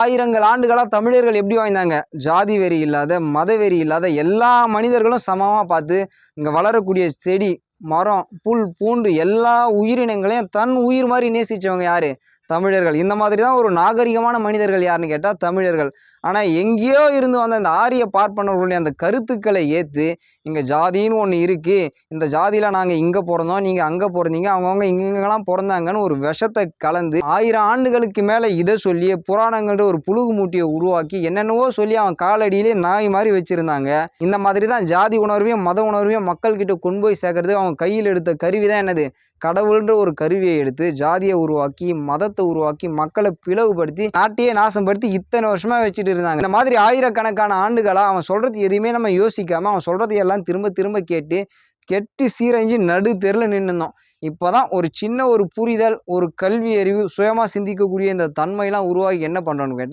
ஆயிரங்கள் ஆண்டுகளாக தமிழர்கள் எப்படி வாழ்ந்தாங்க? ஜாதி வெறி இல்லாத மத வெறி இல்லாத எல்லா மனிதர்களும் சமமாக பார்த்து இங்கே வளரக்கூடிய செடி மரம் புல் பூண்டு எல்லா உயிரினங்களையும் தன் உயிர் மாதிரி நேசித்தவங்க யார்? தமிழர்கள். இந்த மாதிரி தான் ஒரு நாகரிகமான மனிதர்கள் யாருன்னு கேட்டால் தமிழர்கள். ஆனால் எங்கேயோ இருந்து வந்த இந்த ஆரிய பார்ப்பனர்களுடைய அந்த கருத்துக்களை ஏற்று இங்கே ஜாதின்னு ஒன்று இருக்குது இந்த ஜாதியில் நாங்கள் இங்கே பிறந்தோம் நீங்கள் அங்கே பிறந்தீங்க அவங்கவுங்க இங்கெங்கெல்லாம் பிறந்தாங்கன்னு ஒரு விஷத்தை கலந்து ஆயிரம் ஆண்டுகளுக்கு மேலே இதை சொல்லி புராணங்கள்ன்ற ஒரு புழுகு மூட்டியை உருவாக்கி என்னென்னவோ சொல்லி அவன் காலடியிலே நாய் மாதிரி வச்சுருந்தாங்க. இந்த மாதிரி தான் ஜாதி உணர்வையும் மத உணர்வையும் மக்கள்கிட்ட கொண்டு போய் சேர்க்கறதுக்கு அவங்க கையில் எடுத்த கருவி தான் என்னது? கடவுள்ன்ற ஒரு கருவியை எடுத்து ஜாதியை உருவாக்கி மதத்தை உருவாக்கி மக்களை பிளவுபடுத்தி நாட்டையே நாசப்படுத்தி இத்தனை வருஷமா வச்சுட்டு இருந்தாங்க. இந்த மாதிரி ஆயிரக்கணக்கான ஆண்டுகளா அவன் சொல்றது எதையுமே நம்ம யோசிக்காம அவன் சொல்றதையெல்லாம் எல்லாம் திரும்ப திரும்ப கேட்டு கெட்டு சீரழிஞ்சு நடு தெருல நின்றுந்தோம் இப்போதான் ஒரு சின்ன ஒரு புரிதல் ஒரு கல்வி அறிவு சுயமா சிந்திக்கக்கூடிய இந்த தன்மையெல்லாம் உருவாகி என்ன பண்றோம்னு கேட்டு